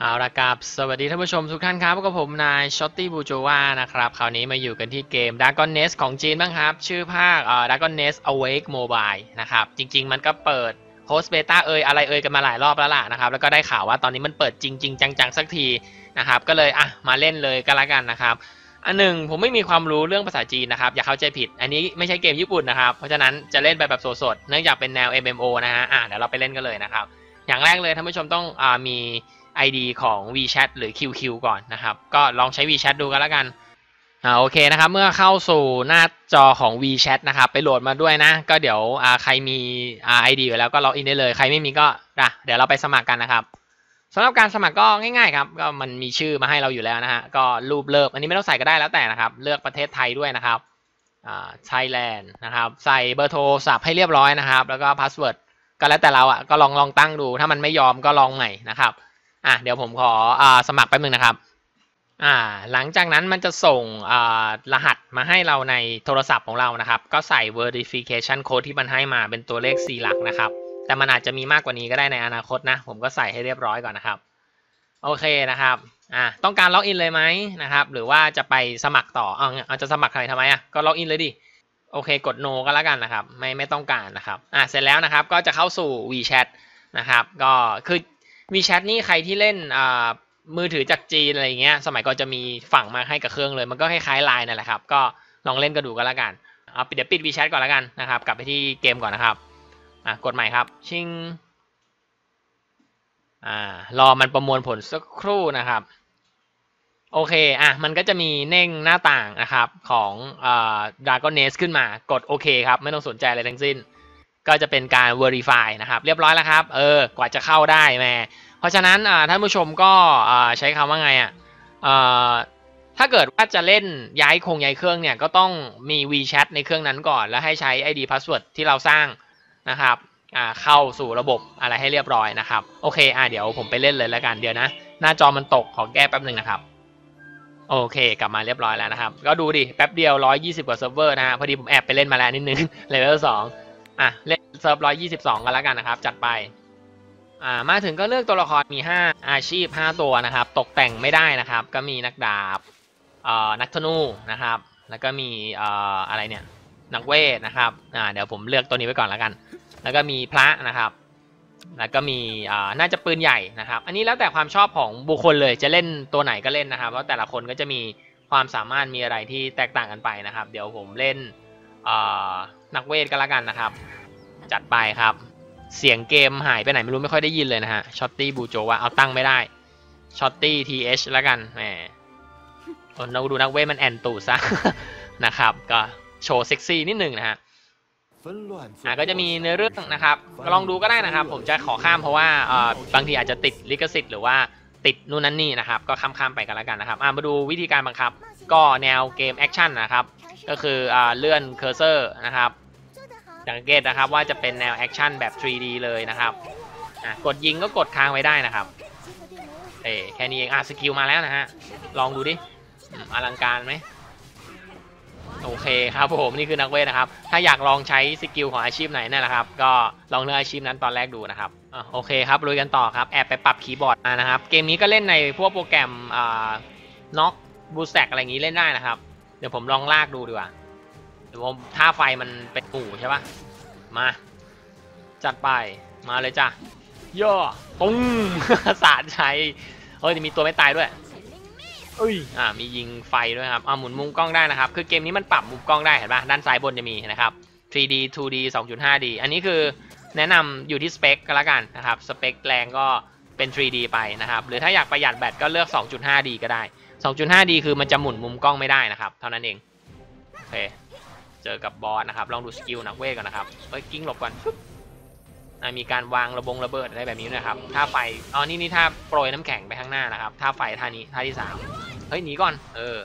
เอาละครับสวัสดีท่านผู้ชมทุกท่านครับพบกับผมนายช็อตตี้บูโจวานะครับ คราวนี้มาอยู่กันที่เกม Dragon Nest ของจีนบ้างครับ ชื่อภาคเอ่อ Dragon Nest Awake Mobile นะครับ จริง ๆ มันก็เปิดโฮสเบต้าเอ่ยอะไรเอ่ยกันมาหลายรอบแล้วล่ะนะครับ แล้วก็ได้ข่าวว่าตอนนี้มันเปิดจริง ๆ จัง ๆ สักทีนะครับ ก็เลยอะมาเล่นเลยก็แล้วกันนะครับ อันหนึ่งผมไม่มีความรู้เรื่องภาษาจีนนะครับ อย่าเข้าใจผิด อันนี้ไม่ใช่เกมญี่ปุ่นนะครับ เพราะฉะนั้นจะเล่นไปแบบสดๆ เนื่องจากเป็นแนว MMO นะฮะ อะเดี๋ยวเราไปเล่นกันเลยนะครับ อย่างแรกเลยท่านผู้ชมต้องอามี ID ของ WeChat หรือ QQ ก่อนนะครับ ก็ลองใช้ WeChat ดูกันแล้วกันอ่าโอเคนะครับ เมื่อเข้าสู่หน้าจอของ WeChat นะครับ ไปโหลดมาด้วยนะ ก็เดี๋ยวอ่าใครมีอ่า ID อยู่แล้วก็ล็อกอินได้เลย ใครไม่มีก็นะเดี๋ยวเราไปสมัครกันนะครับสำหรับการสมัครก็ง่ายๆครับก็มันมีชื่อมาให้เราอยู่แล้วนะฮะก็รูปเลิกอันนี้ไม่ต้องใส่ก็ได้แล้วแต่นะครับ เลือกประเทศไทยด้วยนะครับอ่าไทยแลนด์นะครับใส่เบอร์โทรศัพท์ให้เรียบร้อยนะครับ แล้วก็พาสเวิร์ดก็แล้วแต่เราอะก็ลองลองตั้งดู ถ้ามันไม่ยอมก็ลองใหม่นะครับ อะเดี๋ยวผมขออ่าสมัครแป๊บนึงนะครับอ่าหลังจากนั้นมันจะส่งอ่ารหัสมาให้เราในโทรศัพท์ของเรานะครับ ก็ใส่ verification code ที่มันให้มาเป็นตัวเลข 4 หลักนะครับ แต่มันอาจจะมีมากกว่านี้ก็ได้ในอนาคตนะ ผมก็ใส่ให้เรียบร้อยก่อนนะครับ โอเคนะครับอ่าต้องการล็อกอินเลยไหมนะครับ หรือว่าจะไปสมัครต่อเอาเอาจะสมัครใครทำไมอะก็ล็อกอินเลยดิโอเคกด no ก็แล้วกันนะครับ ไม่ไม่ต้องการนะครับอ่าเสร็จแล้วนะครับก็จะเข้าสู่ WeChat นะครับ ก็คือ WeChat นี่ใครที่เล่นอ่ามือถือจากจีนอะไรเงี้ย สมัยก่อนจะมีฝั่งมาให้กับเครื่องเลย มันก็คล้ายๆไลน์นั่นแหละครับ ก็ลองเล่นกันดูก็แล้วกัน เอาเดี๋ยวปิด WeChat ก่อนแล้วกันนะครับ กลับไปที่เกมก่อนนะครับ อะ กดใหม่ครับ ชิง อ่า รอมันประมวลผลสักครู่นะครับ โอเค อะ มันก็จะมีเน่งหน้าต่างนะครับ ของอ่า Dragon Nest ขึ้นมา กดโอเคครับ ไม่ต้องสนใจอะไรทั้งสิ้น ก็จะเป็นการ verify นะครับ เรียบร้อยแล้วครับ เออ กว่าจะเข้าได้แม่เพราะฉะนั้นท่านผู้ชมก็ใช้คำว่าไงอะอ่าถ้าเกิดว่าจะเล่นย้ายคงย้ายเครื่องเนี่ยก็ต้องมี WeChat ในเครื่องนั้นก่อน แล้วให้ใช้ ID password ที่เราสร้างนะครับเข้าสู่ระบบอะไรให้เรียบร้อยนะครับ โอเคอ่าเดี๋ยวผมไปเล่นเลยแล้วกันเดี๋ยวนะ หน้าจอมันตกขอแก้แป๊บหนึ่งนะครับ โอเค กลับมาเรียบร้อยแล้วนะครับ ก็ดูดิ แป๊บเดียว 120 กว่าเซิร์ฟเวอร์นะฮะพอดีผมแอบไปเล่นมาแล้วนิดนึงเลเวลสอง อะเล่นเซิร์ฟ122กันแล้วกันนะครับ จัดไป อ่ามาถึงก็เลือกตัวละครมี5อาชีพ5ตัวนะครับ ตกแต่งไม่ได้นะครับ ก็มีนักดาบเอ่อนักธนูนะครับ แล้วก็มีเอ่ออะไรเนี่ยนักเวทนะครับอ่าเดี๋ยวผมเลือกตัวนี้ไว้ก่อนแล้วกัน แล้วก็มีพระนะครับ แล้วก็มีอ่าน่าจะปืนใหญ่นะครับ อันนี้แล้วแต่ความชอบของบุคคลเลยจะเล่นตัวไหนก็เล่นนะครับ เพราะแต่ละคนก็จะมีความสามารถมีอะไรที่แตกต่างกันไปนะครับ เดี๋ยวผมเล่นอ่า นักเวทก็แล้วกันนะครับ จัดไปครับ เสียงเกมหายไปไหนไม่รู้ไม่ค่อยได้ยินเลยนะฮะช็อตตี้บูโจว่าเอาตั้งไม่ได้ช็อตตี้ทีเอชแล้วกันแหมเออเราดูนักเวทมันแอนตูซะนะครับ ก็โชว์เซ็กซี่นิดหนึ่งนะฮะอะก็จะมีเนื้อเรื่องนะครับลองดูก็ได้นะครับ ผมจะขอข้ามเพราะว่าเออบางทีอาจจะติดลิขสิทธิ์หรือว่าติดนู่นนั่นนี่นะครับ ก็ข้ามๆไปกันแล้วกันนะครับอะมาดูวิธีการบังคับ ก็แนวเกมแอคชั่นนะครับ ก็คืออ่าเลื่อนเคอร์เซอร์นะครับ สังเกตนะครับว่าจะเป็นแนวแอคชั่นแบบ 3D เลยนะครับอะกดยิงก็กดค้างไว้ได้นะครับเอ้แค่นี้เองอะสกิลมาแล้วนะฮะ ลองดูดิอืมอลังการไหมโอเคครับผมนี่คือนักเวทนะครับ ถ้าอยากลองใช้สกิลของอาชีพไหนนั่นแหละครับ ก็ลองเลือกอาชีพนั้นตอนแรกดูนะครับอะโอเคครับลุยกันต่อครับแอบไปปรับคีย์บอร์ดมานะครับ เกมนี้ก็เล่นในพวกโปรแกรมอ่าน็อกบูสแต็กอะไรอย่างนี้เล่นได้นะครับ เดี๋ยวผมลองลากดูดีกว่าเดี๋ยวผมท่าไฟมันเป็นหมู่ใช่ปะมา จัดไปมาเลยจ้ะย่อปุ้งสาดชัยเฮ้ยมีตัวไม่ตายด้วยเอ้ยอ่ามียิงไฟด้วยครับอ่าหมุนมุมกล้องได้นะครับ คือเกมนี้มันปรับมุมกล้องได้เห็นป่ะด้านซ้ายบนจะมีนะครับ 3D 2D 2.5D อันนี้คือแนะนำอยู่ที่สเปคก็แล้วกันนะครับ สเปคแรงก็เป็น 3D ไปนะครับ หรือถ้าอยากประหยัดแบตก็เลือก 2.5D ก็ได้ 2.5D คือมันจะหมุนมุมกล้องไม่ได้นะครับ เท่านั้นเองโอเคเจอกับบอสนะครับลองดูสกิลนักเวทก่อนนะครับเฮ้ยกิ้งหลบก่อนมีการวางระบงระเบิดอะไรแบบนี้นะครับท่าไฟอ๋อนี่นี่ท่าโปรยน้ำแข็งไปข้างหน้านะครับท่าไฟท่านี้ท่าที่สามเฮ้ยหนีก่อน เออ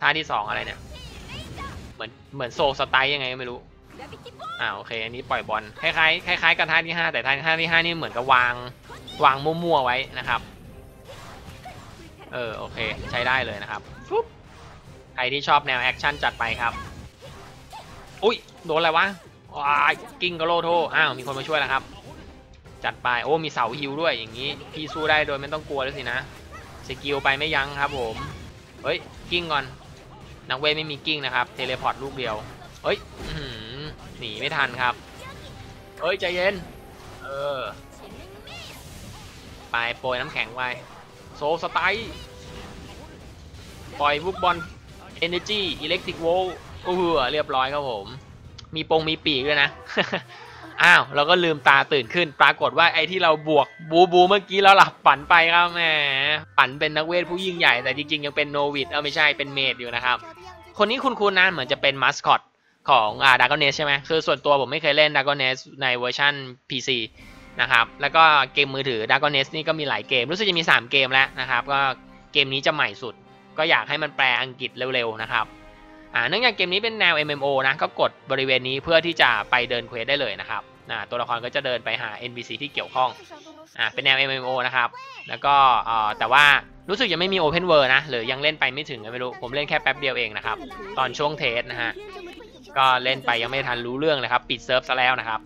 ท่าที่สองอะไรเนี่ยเหมือนเหมือนโซสไตล์ยังไงก็ไม่รู้อ่าโอเคอันนี้ปล่อยบอลคล้ายๆคล้ายๆกับท่าที่ห้าแต่ท่าท่าที่ห้านี่เหมือนกับวางวางมั่วๆไว้นะครับ เออโอเค ใช้ได้เลยนะครับฟุ๊บใครที่ชอบแนวแอคชั่นจัดไปครับ อุ้ยโดนอะไรวะว้ายกิ้งกระโลโทอ้าวมีคนมาช่วยแล้วครับ จัดไปโอ้มีเสาฮิวด้วยอย่างนี้ พี่สู้ได้โดยไม่ต้องกลัวแล้วสินะสกิลไปไม่ยั้งครับผมเฮ้ยกิ้งก่อนนักเวทไม่มีกิ้งนะครับเทเลพอร์ตลูกเดียวเฮ้ยหนีไม่ทันครับเฮ้ยใจเย็นเออไปโปรยน้ำแข็งไป โซสไตล์ปล่อยลูกบอล Energy Electric Volt โอ้โหเรียบร้อยครับผม มีปงมีปีกด้วยนะ อ้าว เราก็ลืมตาตื่นขึ้น ปรากฏว่าไอ้ที่เราบวกบูบูเมื่อกี้เราหลับฝันไปครับแหมฝันเป็นนักเวทผู้ยิ่งใหญ่ แต่จริงๆ ยังเป็นโนวิดเออไม่ใช่เป็นเมดอยู่นะครับ คนนี้คุณคุณนะเหมือนจะเป็นมาสคอตของอ่าดากอนเนสใช่ไหมคือส่วนตัวผมไม่เคยเล่นดากอนเนสในเวอร์ชัน PC นะครับ แล้วก็เกมมือถือ d a g o n e s นี่ก็มีหลายเกม รู้สึกจะมี 3 เกมแล้วนะครับ ก็เกมนี้จะใหม่สุด ก็อยากให้มันแปลอังกฤษเร็วๆนะครับอ่าเนื่องจากเกมนี้เป็นแนว MMO นะก็กดบริเวณนี้เพื่อที่จะไปเดินเควสได้เลยนะครับอ่าตัวละครก็จะเดินไปหา NPC ที่เกี่ยวข้องอ่าเป็นแนว MMO นะครับ แล้วก็อ่าแต่ว่ารู้สึกยังไม่มี Open World นะ หรือยังเล่นไปไม่ถึงก็ไม่รู้ ผมเล่นแค่แป๊บเดียวเองนะครับ ตอนช่วงเทสนะฮะ ก็เล่นไปยังไม่ทันรู้เรื่องเลยครับ ปิดเซิร์ฟซะแล้วนะครับ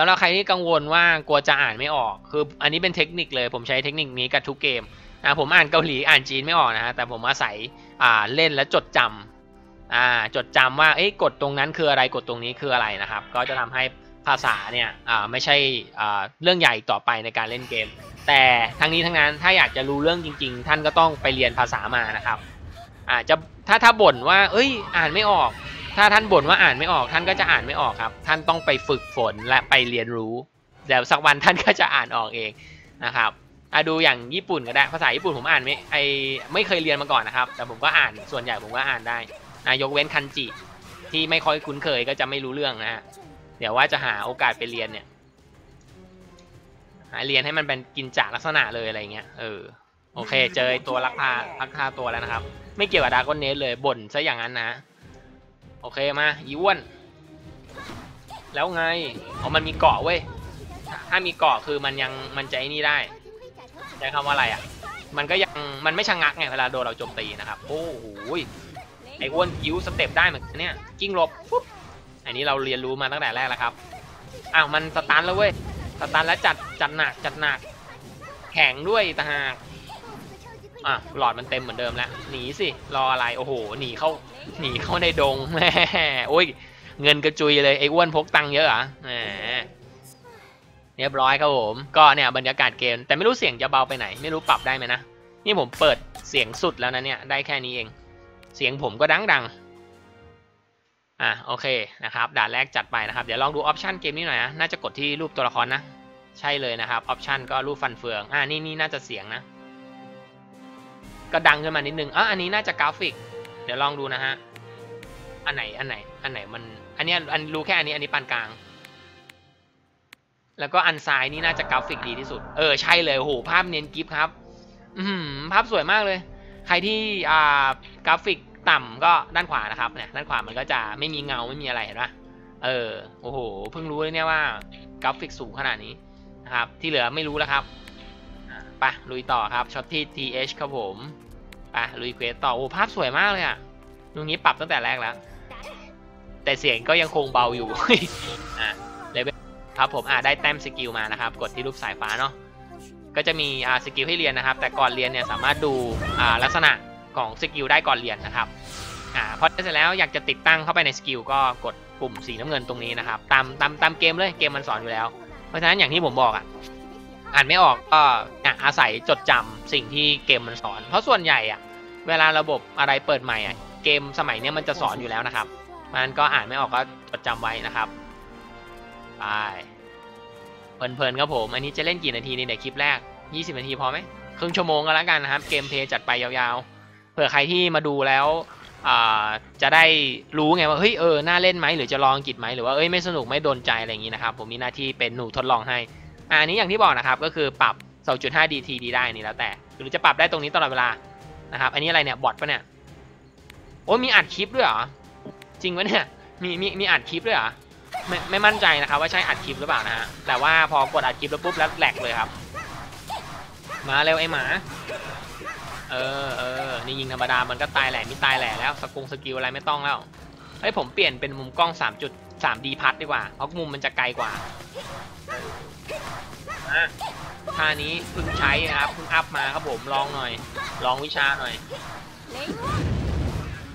สำหรับใครที่กังวลว่ากลัวจะอ่านไม่ออก คืออันนี้เป็นเทคนิคเลย ผมใช้เทคนิคนี้กับทุกเกมนะผมอ่านเกาหลีอ่านจีนไม่ออกนะฮะแต่ผมอาศัยอ่าเล่นและจดจำอ่าจดจำว่าเอ้ยกดตรงนั้นคืออะไรกดตรงนี้คืออะไรนะครับ ก็จะทำให้ภาษาเนี่ยอ่าไม่ใช่อ่าเรื่องใหญ่ต่อไปในการเล่นเกม แต่ทั้งนี้ทั้งนั้นถ้าอยากจะรู้เรื่องจริง ๆ ท่านก็ต้องไปเรียนภาษามานะครับอาจจะถ้าถ้าบ่นว่า เอ้ย อ่านไม่ออก ถ้าท่านบ่นว่าอ่านไม่ออกท่านก็จะอ่านไม่ออกครับ ท่านต้องไปฝึกฝนและไปเรียนรู้เดี๋ยวสักวันท่านก็จะอ่านออกเองนะครับอะดูอย่างญี่ปุ่นก็ได้ภาษาญี่ปุ่นผมอ่านไม่ไอไม่เคยเรียนมาก่อนนะครับ แต่ผมก็อ่านส่วนใหญ่ผมก็อ่านได้นะยกเว้นคันจิที่ไม่ค่อยคุ้นเคยก็จะไม่รู้เรื่องนะฮะเดี๋ยวว่าจะหาโอกาสไปเรียนเนี่ยหาเรียนให้มันเป็นกินจากลักษณะเลยอะไรเงี้ยเออโอเค เจอตัวลักพาลักพาตัวแล้วนะครับ ไม่เกี่ยวกับดากอนเนสเลยบ่นซะอย่างนั้นนะ โอเคมาอีอ้วน แล้วไงเอามันมีเกาะเว้ยถ้ามีเกาะคือมันยังมันใจนี่ได้ใช้คำว่าอะไรอะ มันก็ยังมันไม่ชะงักไงเวลาโดนเราโจมตีนะครับโอ้โหไอ้อ้วนคิ้วสเต็ปได้เหมือนกันเนี่ยกิ้งลบปุ๊บอันนี้เราเรียนรู้มาตั้งแต่แรกแล้วครับอ้าวมันสตันแล้วเว้ยสตันแล้วจัดจัดหนักจัดหนักแข็งด้วยตาหาก อะหลอดมันเต็มเหมือนเดิมแล้วหนีสิรออะไรโอ้โหหนีเข้าหนีเข้าในดงแหมโอ้ยเงินกระจุยเลยไอ้อ้วนพกตังค์เยอะอะแหมเรียบร้อยครับผมก็เนี่ยบรรยากาศเกม แต่ไม่รู้เสียงจะเบาไปไหน ไม่รู้ปรับได้ไหมนะนี่ผมเปิดเสียงสุดแล้วนะเนี่ยได้แค่นี้เอง เสียงผมก็ดังดังอะโอเคนะครับด่านแรกจัดไปนะครับ เดี๋ยวลองดูออปชันเกมนี้หน่อยนะน่าจะกดที่รูปตัวละครนะ ใช่เลยนะครับออปชันก็รูปฟันเฟืองอ่านี่นี่น่าจะเสียงนะ ก็ดังขึ้นมานิดนึงอะอันนี้น่าจะกราฟิก เดี๋ยวลองดูนะฮะ อันไหน อันไหน อันไหนมัน อันนี้อันรู้แค่อันนี้ อันนี้ปานกลาง แล้วก็อันซ้ายนี่น่าจะกราฟิกดีที่สุด เออ ใช่เลยโอ้โหภาพเนียนกิฟครับ อืมภาพสวยมากเลย ใครที่อ่ากราฟิกต่ำก็ด้านขวานะครับ เนี่ย ด้านขวามันก็จะไม่มีเงาไม่มีอะไรเห็นปะเออ โอ้โห เพิ่งรู้เลยเนี่ยว่ากราฟิกสูงขนาดนี้นะครับ ที่เหลือไม่รู้แล้วครับ ไปลุยต่อครับช็อตที่ TH ครับผมไปลุยเควสต่อโอ้ภาพสวยมากเลยอะตรงนี้ปรับตั้งแต่แรกแล้ว แต่เสียงก็ยังคงเบาอยู่อะเลเวลครับผมอะได้แต้มสกิลมานะครับ กดที่รูปสายฟ้าเนาะก็จะมีอ่าสกิลให้เรียนนะครับ แต่ก่อนเรียนเนี่ยสามารถดูอ่าลักษณะของสกิลได้ก่อนเรียนนะครับอ่าพอเสร็จแล้วอยากจะติดตั้งเข้าไปในสกิลก็กดปุ่มสีน้ำเงินตรงนี้นะครับ ตามตามตามเกมเลยเกมมันสอนอยู่แล้ว เพราะฉะนั้นอย่างที่ผมบอกอะ อ่านไม่ออกก็อาศัยจดจำสิ่งที่เกมมันสอน เพราะส่วนใหญ่อะเวลาระบบอะไรเปิดใหม่อะเกมสมัยเนี้ยมันจะสอนอยู่แล้วนะครับ มันก็อ่านไม่ออกก็จดจำไว้นะครับไปเพลินๆครับผม อันนี้จะเล่นกี่นาทีในเดี๋ยวคลิปแรก 20 นาทีพอไหมครึ่งชั่วโมงก็แล้วกันนะครับ เกมเพย์จัดไปยาวๆ เผื่อใครที่มาดูแล้วอ่าจะได้รู้ไงว่าเฮ้ยเออน่าเล่นไหมหรือจะลองกฤษไหมหรือว่าเอ้ยไม่สนุกไม่โดนใจอะไรอย่างนี้นะครับ ผมมีหน้าที่เป็นหนูทดลองให้ อันนี้อย่างที่บอกนะครับก็คือปรับ 2.5 DT ดีได้นี่แล้วแต่หรือจะปรับได้ตรงนี้ตลอดเวลานะครับ อันนี้อะไรเนี่ยบอทปะเนี่ยโอ้มีอัดคลิปด้วยเหรอจริงปะเนี่ยมีมีมีอัดคลิปด้วยเหรอไม่ไม่มั่นใจนะครับว่าใช่อัดคลิปหรือเปล่านะฮะแต่ว่าพอกดอัดคลิปแล้วปุ๊บแล้วแหลกเลยครับ มาเร็วไอ้หมาเออเออนี่ยิงธรรมดา มันก็ตายแหล่มีตายแหล่แล้วสกุงสกิลอะไรไม่ต้องแล้วเฮ้ยผมเปลี่ยนเป็นมุมกล้อง 3.3 D พัดดีกว่าเพราะมุมมันจะไกลกว่า ท่านี้เพิ่งใช้นะครับเพิ่งอัพมาครับผมลองหน่อย ลองวิชาหน่อย，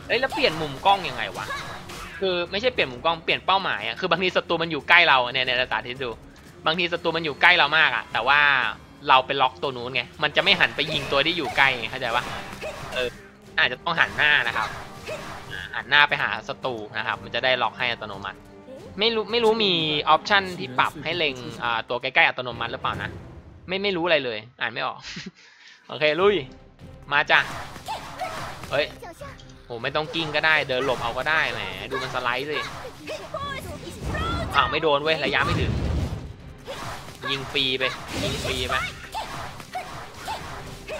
เอ้ยแล้วเปลี่ยนมุมกล้องยังไงวะคือไม่ใช่เปลี่ยนมุมกล้องเปลี่ยนเป้าหมายอะคือบางทีศัตรูมันอยู่ใกล้เราเนี่ยเนี่ยสาธิตดู บางทีศัตรูมันอยู่ใกล้เรามากอะ แต่ว่าเราไปล็อกตัวนู้นไงมันจะไม่หันไปยิงตัวที่อยู่ใกล้เข้าใจปะเอออาจจะต้องหันหน้านะครับหันหน้าไปหาศัตรูนะครับ มันจะได้ล็อกให้อัตโนมัติ ไม่รู้ไม่รู้มีออปชันที่ปรับให้เล็งตัวใกล้ๆอัตโนมัติหรือเปล่านะ ไม่ไม่รู้อะไรเลย อ่านไม่ออก โอเคลุย มาจ้ะ เฮ้ยโหไม่ต้องกิ้งก็ได้ เดินหลบเอาก็ได้แหมดูมันสไลด์เลยอ้าวไม่โดนเว้ยระยะไม่ถึง ยิงฟรีไปยิงฟรีไป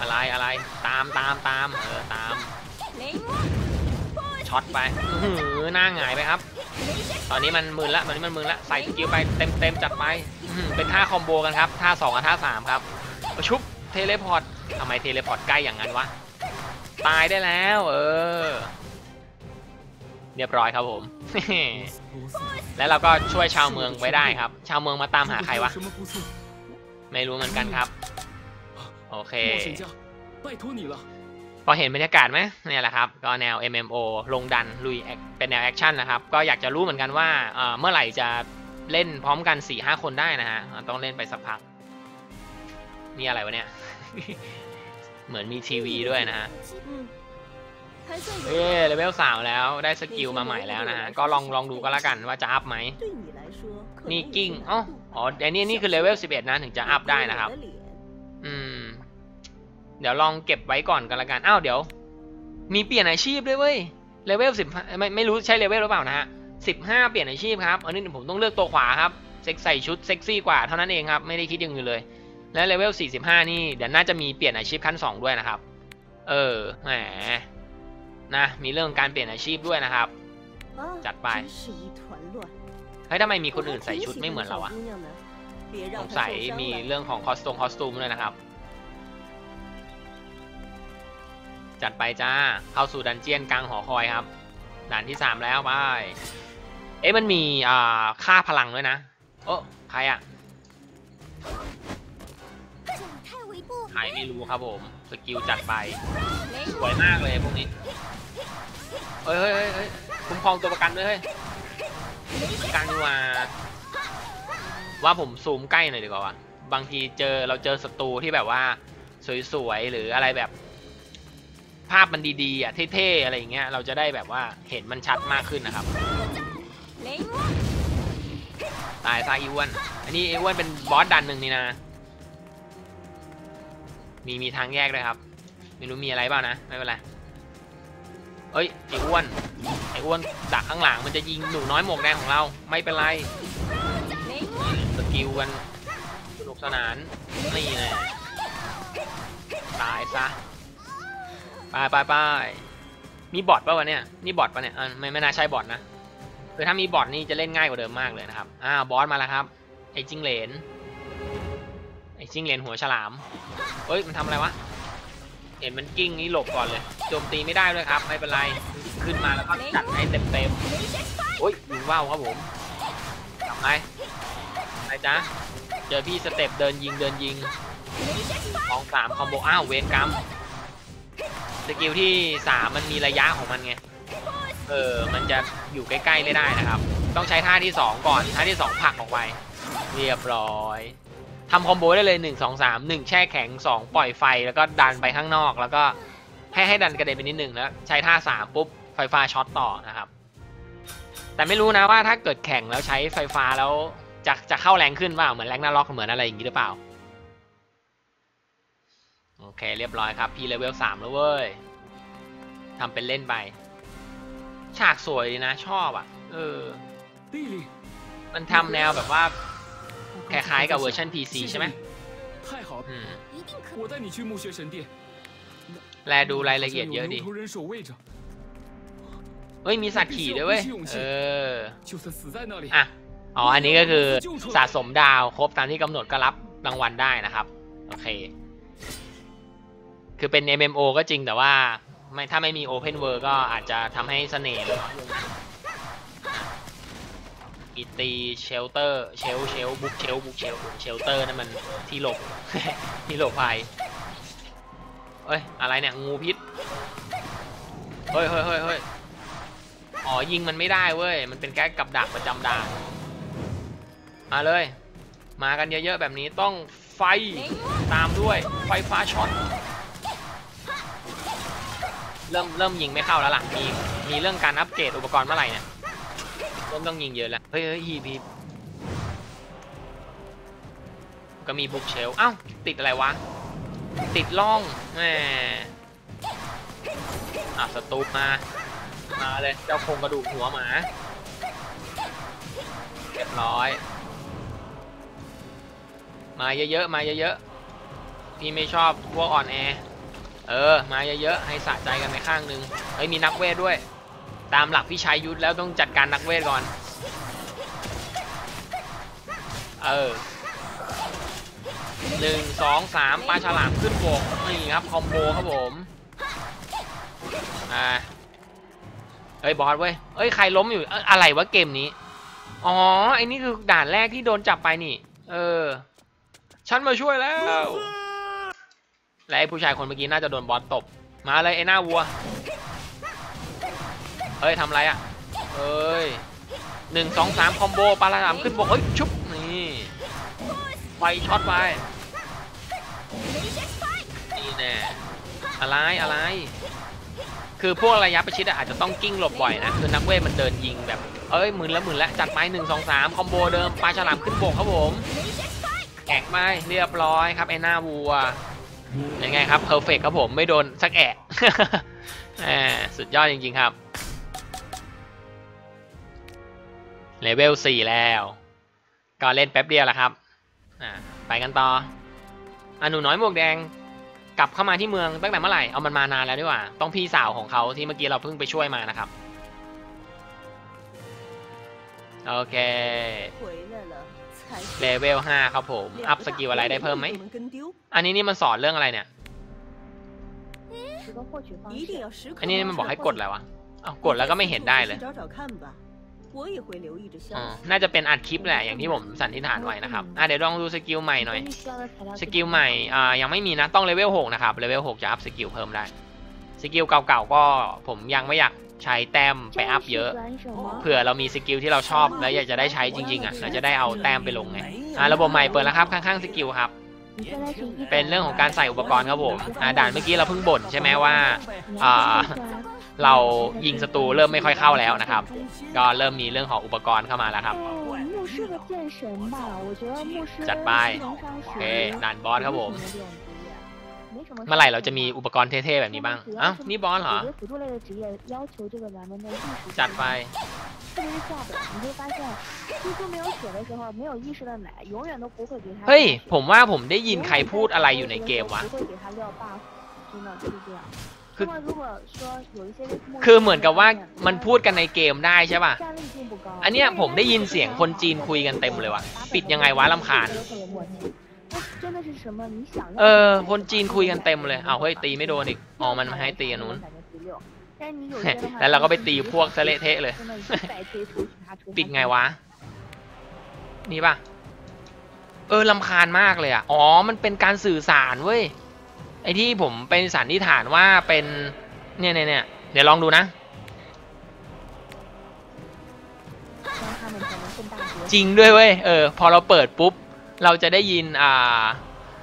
อะไรอะไรตามตามตามเออตามช็อตไปหน้าหงายไปครับ ตอนนี้มันมืนละตอนนี้มันมืนละใส่สกิลไปเต็มเต็มจัดไปเป็นท่าคอมโบกันครับท่า2กับท่า3ครับชุบเทเลพอร์ตทำไมเทเลพอร์ตใกล้อย่างนั้นวะตายได้แล้ว เออ เรียบร้อยครับผม แล้วเราก็ช่วยชาวเมืองไว้ได้ครับ ชาวเมืองมาตามหาใครวะ ไม่รู้เหมือนกันครับ โอเค พอเห็นบรรยากาศไหมเนี่ยแหละครับ ก็แนว MMO ลงดันลุยเป็นแนวแอคชั่นนะครับ ก็อยากจะรู้เหมือนกันว่าเมื่อไหร่จะเล่นพร้อมกัน 4-5 คนได้นะฮะ ต้องเล่นไปสักพัก นี่อะไรวะเนี่ย เหมือนมีทีวีด้วยนะฮะเอ๊เลเวลสาวแล้วได้สกิลมาใหม่แล้วนะฮะ ก็ลองลองดูก็แล้วกันว่าจะอัพไหมนี่กิ้งอ๋ออ๋อไอ้นี่นี่คือเลเวล11นะถึงจะอัพได้นะครับ เดี๋ยวลองเก็บไว้ก่อนกันละกัน อ้าวเดี๋ยว มีเปลี่ยนอาชีพด้วยเว้ย เลเวลสิบไม่ไม่รู้ใช้เลเวลหรือเปล่านะฮะสิบห้าเปลี่ยนอาชีพครับ อันนี้ผมต้องเลือกตัวขวาครับ เซ็กใส่ชุดเซ็กซี่กว่าเท่านั้นเองครับ ไม่ได้คิดอย่างอื่นเลย และเลเวลสี่สิบห้านี่เดี๋ยวน่าจะมีเปลี่ยนอาชีพขั้นสองด้วยนะครับ เออ แหม นะ มีเรื่องการเปลี่ยนอาชีพด้วยนะครับ จัดไป เฮ้ยทำไมมีคนอื่นใส่ชุดไม่เหมือนเราอะสงสัยมีเรื่องของคอสตูมคอสตูมด้วยนะครับ จัดไปจ้า เข้าสู่ดันเจียนกลางหอคอยครับด่านที่สามแล้วไป เอ๊ะมันมีอ่าค่าพลังด้วยนะ โอ้ใครอะหายไม่รู้ครับผม สกิลจัดไป สวยมากเลยพวกนี้ เฮ้ยเฮ้ยเฮ้ยคุ้มครองตัวประกันด้วยเฮ้ยการดูมาว่าผมซูมใกล้หน่อยดีกว่าบางทีเจอเราเจอศัตรูที่แบบว่าสวยๆหรืออะไรแบบ ภาพมันดีๆอะเท่ๆอะไรอย่างเงี้ยเราจะได้แบบว่าเห็นมันชัดมากขึ้นนะครับ ตายซะอีวนอันนี้อีวนเป็นบอสดันหนึ่งนี่นะ มีมีทางแยกเลยครับ ไม่รู้มีอะไรเปล่านะไม่เป็นไรเอ้ยไอ้อ้วนไอ้อ้วนดักข้างหลังมันจะยิงหนูน้อยหมวกแดงของเราไม่เป็นไรสกิลกันสนุกสนานนี่เลยตายซะ ไปไปไปมีบอทป่ะวะเนี่ยนี่บอทป่ะเนี่ยอะไม่ไม่น่าใช่บอทนะคือถ้ามีบอทนี่จะเล่นง่ายกว่าเดิมมากเลยนะครับอ่าวบอสมาแล้วครับไอ้จิงเหลนไอ้จิงเหลนหัวฉลามเฮ้ยมันทำอะไรวะเห็นมันกิ้งนี่หลบก่อนเลยโจมตีไม่ได้ด้วยครับไม่เป็นไรขึ้นมาแล้วก็จัดให้เต็มเต็มโอ้ยยิงว่าวครับผมทำไงไปจ้ะเจอพี่สเต็ปเดินยิงเดินยิงสองสามคอมโบอ้าวเวนกรรม สกิลที่สามมันมีระยะของมันไง เออ มันจะอยู่ใกล้ๆไม่ได้นะครับ ต้องใช้ท่าที่สองก่อน ท่าที่สองผลักออกไป เรียบร้อยทำคอมโบได้เลยหนึ่งสองสามหนึ่งแช่แข็งสองปล่อยไฟแล้วก็ดันไปข้างนอก แล้วก็ให้ให้ดันกระเด็นไปนิดหนึ่งแล้วใช้ท่าสามปุ๊บไฟฟ้าช็อตต่อนะครับ แต่ไม่รู้นะว่าถ้าเกิดแข่งแล้วใช้ไฟฟ้าแล้วจะจะเข้าแรงขึ้นเปล่าเหมือนแรงหน้าล็อกเหมือนอะไรอย่างนี้หรือเปล่า โอเคเรียบร้อยครับ พี่เลเวลสามแล้วเว้ยทำเป็นเล่นไป ฉากสวยนะชอบอะ เออ มันทำแนวแบบว่าคล้ายๆกับเวอร์ชัน PC ใช่ไหมแลดูรายละเอียดเยอะดิเฮ้ยมีสัตว์ขี่ด้วยเว้ย เอออ๋อ อันนี้ก็คือสะสมดาวครบตามที่กำหนดก็รับรางวัลได้นะครับ โอเค คือเป็น MMO ก็จริงแต่ว่าไม่ถ้าไม่มี Open World ก็อาจจะทำให้เสน่ห์เลยมีตีเชลเตอร์เชลเชลบุกเชลบุกเชลเชลเตอร์นั่นมันที่หลบที่หลบภัยเอ้ยอะไรเนี่ยงูพิษเฮ้ยเฮ้ยเฮ้ยเฮ้ยอ๋อยิงมันไม่ได้เว้ยมันเป็นแค่กับดักประจำดามาเลย มากันเยอะๆแบบนี้ต้องไฟ，ตามด้วยไฟฟ้าช็อต เริ่มเริ่มยิงไม่เข้าแล้วล่ะ มีมีเรื่องการอัปเกรดอุปกรณ์เมื่อไหร่เนี่ยเริ่มต้องยิงเยอะแล้ว เฮ้ยเฮ้ยฮีพีก็มีบุกเชลเอ้าติดอะไรวะ ติดล่องแหมอะสตูปมา มาเลยเจ้าโครงกระดูกหัวหมาเรียบร้อย มาเยอะๆ มาเยอะๆ พี่ไม่ชอบพวกอ่อนแอ เออ มาเยอะๆ ให้สะใจกันไปข้างหนึ่งเฮ้ย มีนักเวทด้วย ตามหลักพี่ชายยุทธแล้วต้องจัดการนักเวทก่อน เออหนึ่งสองสามปลาฉลามขึ้นบกนี่ครับ คอมโบครับผม อ่า เฮ้ย บอสเว้ยเอ้ย ใครล้มอยู่ อะไรวะเกมนี้ อ๋อ ไอ้นี่คือด่านแรกที่โดนจับไปนี่ เออ ฉันมาช่วยแล้ว และไอ้ผู้ชายคนเมื่อกี้น่าจะโดนบอสตบ มาเลยไอ้หน้าวัว เฮ้ยทำไรอะเอ้ยหนึ่งสองสามคอมโบปลาลามขึ้นบกเฮ้ยชุบนี่ไฟช็อตไปนี่แน่อะไรอะไร คือพวกระยะประชิดอะอาจจะต้องกิ้งหลบบ่อยนะคือนักเวทมันเดินยิงแบบเอ้ยหมื่นละหมื่นละจัดไปหนึ่งสองสามคอมโบเดิมปลาฉลามขึ้นบกครับผมแอกไปเรียบร้อยครับไอ้หน้าวัว ยังไงครับเพอร์เฟกครับผมไม่โดนสักแอะสุดยอดจริงๆครับเลเวลสี่แล้ว ก็เล่นแป๊บเดียวแหละครับไปกันต่ออนุน้อยหมวกแดงกลับเข้ามาที่เมืองตั้งแต่เมื่อไหร่เอามันมานานแล้วดีกว่า ต้องพี่สาวของเขาที่เมื่อกี้เราเพิ่งไปช่วยมานะครับ โอเค เลเวลห้าครับผม อัพสกิลอะไรได้เพิ่มไหม อันนี้นี่มันสอนเรื่องอะไรเนี่ย อันนี้มันบอกให้กดอะไรวะอากดแล้วก็ไม่เห็นได้เลย น่าจะเป็นอัดคลิปแหละ อย่างที่ผมสันนิษฐานไว้นะครับเดี๋ยวลองดูสกิลใหม่หน่อย สกิลใหม่ยังไม่มีนะ ต้องเลเวลหกนะครับ เลเวลหกจะอัพสกิลเพิ่มได้ สกิลเก่าๆก็ผมยังไม่อยาก ใช้แต้มไปอัพเยอะ เผื่อเรามีสกิลที่เราชอบแล้วอยากจะได้ใช้จริงๆอะเราจะได้เอาแต้มไปลงไงอ่าระบบใหม่เปิดแล้วครับข้างๆสกิลครับเป็นเรื่องของการใส่อุปกรณ์ครับผมด่านเมื่อกี้เราเพิ่งบ่นใช่ไหมว่าเรายิงศัตรูเริ่มไม่ค่อยเข้าแล้วนะครับ ก็เริ่มมีเรื่องของอุปกรณ์เข้ามาแล้วครับ จัดไปโอเคด่านบอสครับผม เมื่อไหร่เราจะมีอุปกรณ์เท่ๆแบบนี้บ้างอ้านี่บอลเหรอ จัดไปเฮ้ย ผมว่าผมได้ยินใครพูดอะไรอยู่ในเกมวะคือคือเหมือนกับว่ามันพูดกันในเกมได้ใช่ป่ะ อันเนี้ยผมได้ยินเสียงคนจีนคุยกันเต็มเลยว่ะ ปิดยังไงวะลำคาญ เออ คนจีนคุยกันเต็มเลยอ้าวเฮ้ยตีไม่โดนอีกอ๋อมันมาให้ตีอันนู้นแล้วเราก็ไปตีพวกสะเละเทะเลย ปิดไงวะ นี่ป่ะ เออลำคาญมากเลยอะ อ๋อ มันเป็นการสื่อสารเว้ย ไอที่ผมเป็นสันนิษฐานว่าเป็น เนี่ยเนี่ยเนี่ยเดี๋ยวลองดูนะ จริงด้วยเว้ย เออ พอเราเปิดปุ๊บ เราจะได้ยินอ่า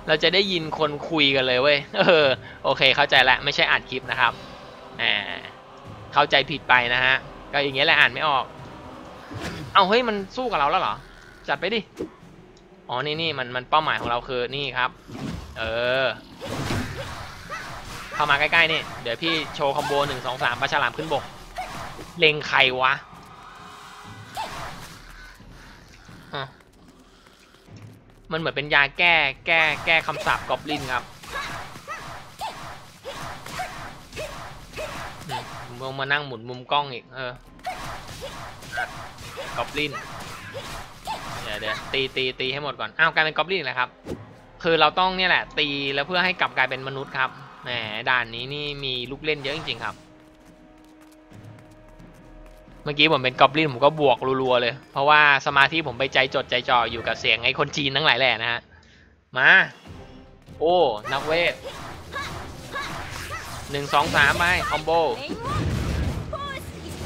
เราจะได้ยินคนคุยกันเลยเว้ยเออโอเค เข้าใจแล้วไม่ใช่อ่านคลิปนะครับอ่าเข้าใจผิดไปนะฮะก็อย่างเงี้ยแหละอ่านไม่ออก เอาเฮ้ยมันสู้กับเราแล้วเหรอจัดไปดิอ๋อนี่นี่มันมันเป้าหมายของเราคือนี่ครับ เออเข้ามาใกล้ๆนี่เดี๋ยวพี่โชว์คอมโบหนึ่งสองสามปลาฉลามขึ้นบกเล็งใครวะอะ มันเหมือนเป็นยาแก้แก้แก้คำสาปกอบลินครับมึงมานั่งหมุนมุมกล้องอีกเออกอบลินเดี๋ยวเดี๋ยวตีตีตีให้หมดก่อนอ้าวกลายเป็นกอบลินเลยครับ คือเราต้องเนี่ยแหละ ตีแล้วเพื่อให้กลับกลายเป็นมนุษย์ครับแหมด่านนี้นี่มีลูกเล่นเยอะจริงๆครับ เมื่อกี้ผมเป็นกอบลินผมก็บวกรัวๆเลย เพราะว่าสมาธิผมไปใจจดใจจ่ออยู่กับเสียงไอ้คนจีนทั้งหลายแหละนะฮะ มา โอ้ นักเวทหนึ่งสองสามไปคอมโบ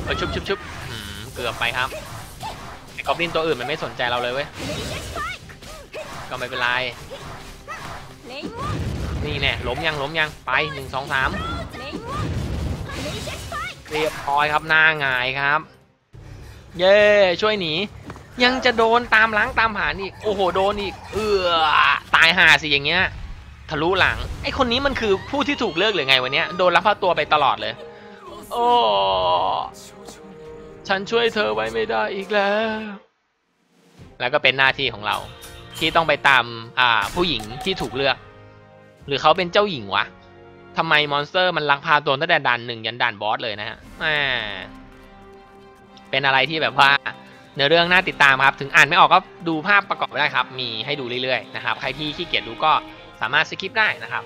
เออชุบชุบชุบเกือบไปครับไอ้กอบลินตัวอื่นมันไม่สนใจเราเลยเว้ย ก็ไม่เป็นไร นี่แน่ล้มยังล้มยังไปหนึ่งสองสาม เรียบร้อยครับหน้าหงายครับ เย่ช่วยหนี ยังจะโดนตามหลังตามหานอีก โอ้โหโดนอีก เออตายหาสิอย่างเงี้ยทะลุหลังไอคนนี้มันคือผู้ที่ถูกเลือกหรือไงวันนี้โดนรับพาตัวไปตลอดเลย โอ้ฉันช่วยเธอไว้ไม่ได้อีกแล้ว แล้วก็เป็นหน้าที่ของเรา ที่ต้องไปตามอ่าผู้หญิงที่ถูกเลือก หรือเขาเป็นเจ้าหญิงวะ ทำไมมอนสเตอร์มันลักพาตัวตั้งแต่ด่านหนึ่งยันด่านบอสเลยนะฮะเป็นอะไรที่แบบว่าเนื้อเรื่องน่าติดตามครับ ถึงอ่านไม่ออกก็ดูภาพประกอบได้ครับ มีให้ดูเรื่อยๆนะครับ ใครที่ขี้เกียจดูก็สามารถสกิปได้นะครับ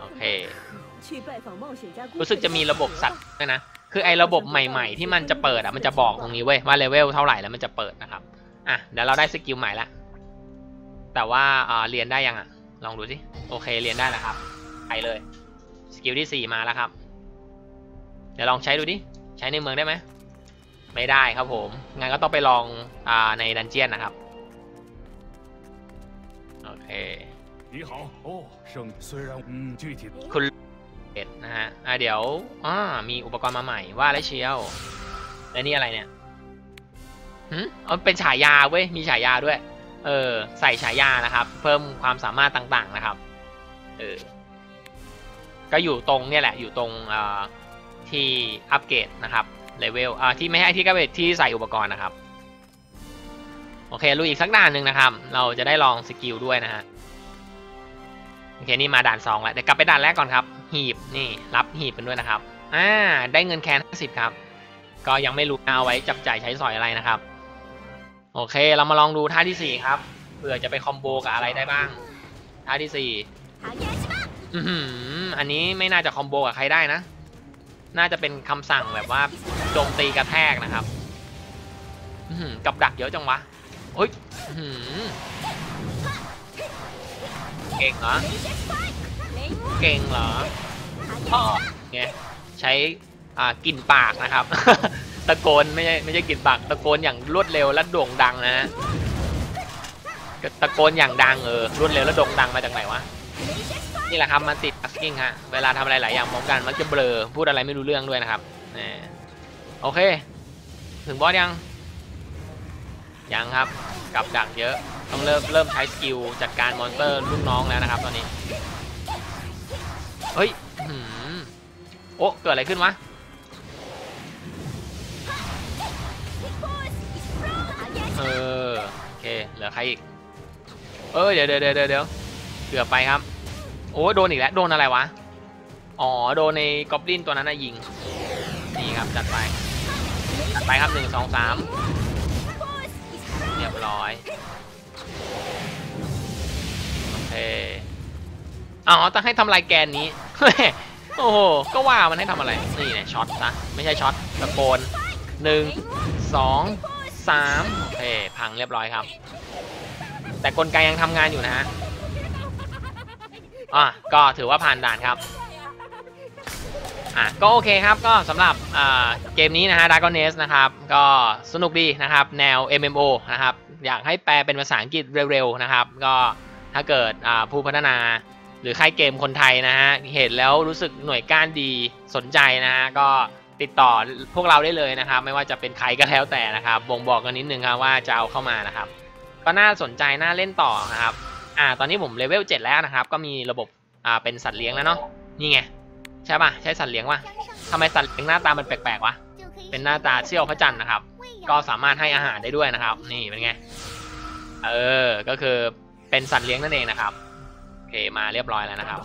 โอเค รู้สึกจะมีระบบสัตว์ด้วยนะ คือไอ้ระบบใหม่ๆ ที่มันจะเปิดอะ มันจะบอกตรงนี้เว้ยว่าเลเวลเท่าไหร่แล้วมันจะเปิดนะครับ อะเดี๋ยวเราได้สกิลใหม่ละ แต่ว่าเรียนได้ยังอะ ลองดูสิโอเคเรียนได้แล้วครับ ไปเลย สกิลที่ 4 มาแล้วครับ เดี๋ยวลองใช้ดูดิ ใช้ในเมืองได้ไหม ไม่ได้ครับผม งั้นก็ต้องไปลองอในดันเจียนนะครับ โอเคคุณเอ็ดนะฮะอ่าเดี๋ยวอ่ามีอุปกรณ์มาใหม่ว่าแล้เชียว และนี่อะไรเนี่ยหืมอ๋เป็นฉายาเว้ย มีฉายาด้วย เออใส่ฉายานะครับ เพิ่มความสามารถต่างๆนะครับ เออ ก็อยู่ตรงเนี่ยแหละ อยู่ตรงอ่าที่อัปเกรดนะครับเลเวลอ่าที่ไม่ให้ที่ก็เป็นที่ใส่อุปกรณ์นะครับ โอเคลุยอีกสักด่านหนึ่งนะครับ เราจะได้ลองสกิลด้วยนะฮะโอเคนี่มาด่านสองแล้วเดี๋ยวกลับไปด่านแรกก่อนครับ หีบนี่รับหีบกันด้วยนะครับอ่าได้เงินแคน50 ครับ ก็ยังไม่รู้เอาไว้จับจ่ายใช้สอยอะไรนะครับ โอเค เรามาลองดูท่าที่ 4 ครับเผื่อจะไปคอมโบกับอะไรได้บ้าง ท่าที่ 4อืมอันนี้ไม่น่าจะคอมโบกับใครได้นะ น่าจะเป็นคำสั่งแบบว่าโจมตีกระแทกนะครับกับดักเยอะจังวะเฮ้ยเก่งเหรอ เก่งเหรอพ่อเนี่ยใช้อ่ากลิ่นปากนะครับ ตะโกนไม่ใช่ไม่ใช่กลิ่นปากตะโกนอย่างรวดเร็วและโด่งดังนะฮะตะโกนอย่างดังเออรวดเร็วและโด่งดังมาจากไหนวะนี่แหละครับมันติดอัสกิ้งฮะเวลาทำอะไรหลายอย่างพร้อมกันมักจะเบลอพูดอะไรไม่รู้เรื่องด้วยนะครับนี่โอเค ถึงบอสยัง ยังครับกับดักเยอะต้องเริ่มเริ่มใช้สกิลจัดการมอนสเตอร์ลูกน้องแล้วนะครับตอนนี้ เฮ้ยโอ้เกิดอะไรขึ้นวะ เออโอเคเหลือใครอีก เออเดี๋ยวเดี๋ยวเดี๋ยวเดี๋ยวเกือบไปครับ โอ้โดนอีกแล้วโดนอะไรวะอ๋อโดนในกอบลินตัวนั้นนะยิงนี่ครับจัดไปจัดไปครับหนึ่งสองสามเรียบร้อยโอเคอ๋อต้องให้ทำลายแกนนี้โอ้โหก็ว่ามันให้ทำอะไรนี่เนี่ยช็อตนะไม่ใช่ช็อตตะโกนหนึ่งสอง สามโอเคพังเรียบร้อยครับ แต่กลไกยังทำงานอยู่นะฮะอะก็ถือว่าผ่านด่านครับอะก็โอเคครับก็สำหรับเกมนี้นะฮะ Dragon Nest นะครับ ก็สนุกดีนะครับ แนว MMO นะครับ อยากให้แปลเป็นภาษาอังกฤษเร็วๆนะครับ ก็ถ้าเกิดผู้พัฒนา หรือใค่ายเกมคนไทยนะฮะ เห็นแล้วรู้สึกหน่วยก้านดีสนใจนะฮะ ก็ ติดต่อพวกเราได้เลยนะครับ ไม่ว่าจะเป็นใครก็แล้วแต่นะครับบ่งบอกกันนิดนึงครับว่าจะเอาเข้ามานะครับ ก็น่าสนใจน่าเล่นต่อนะครับอ่าตอนนี้ผมเลเวล7แล้วนะครับ ก็มีระบบอ่าเป็นสัตว์เลี้ยงแล้วเนาะนี่ไงใช่ป่ะใช่สัตว์เลี้ยงวะทำไมสัตว์เลี้ยงหน้าตามันแปลกๆวะเป็นหน้าตาเชี่ยวพระจันทร์นะครับ ก็สามารถให้อาหารได้ด้วยนะครับ นี่เป็นไงเออก็คือเป็นสัตว์เลี้ยงนั่นเองนะครับโอเคมาเรียบร้อยแล้วนะครับ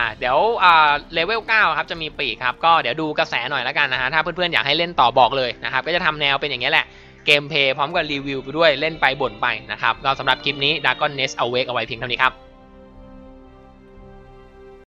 อ่าเดี๋ยวอ่าเลเวล9ครับจะมีปีกครับก็เดี๋ยวดูกระแสหน่อยแล้วกันนะฮะถ้าเพื่อนๆอยากให้เล่นต่อบอกเลยนะครับก็จะทำแนวเป็นอย่างนี้แหละเกมเพลย์พร้อมกับรีวิวไปด้วยเล่นไปบ่นไปนะครับก็สำหรับคลิปนี้ Dragon Nest Awake เอาไว้เพียงเท่านี้ครับ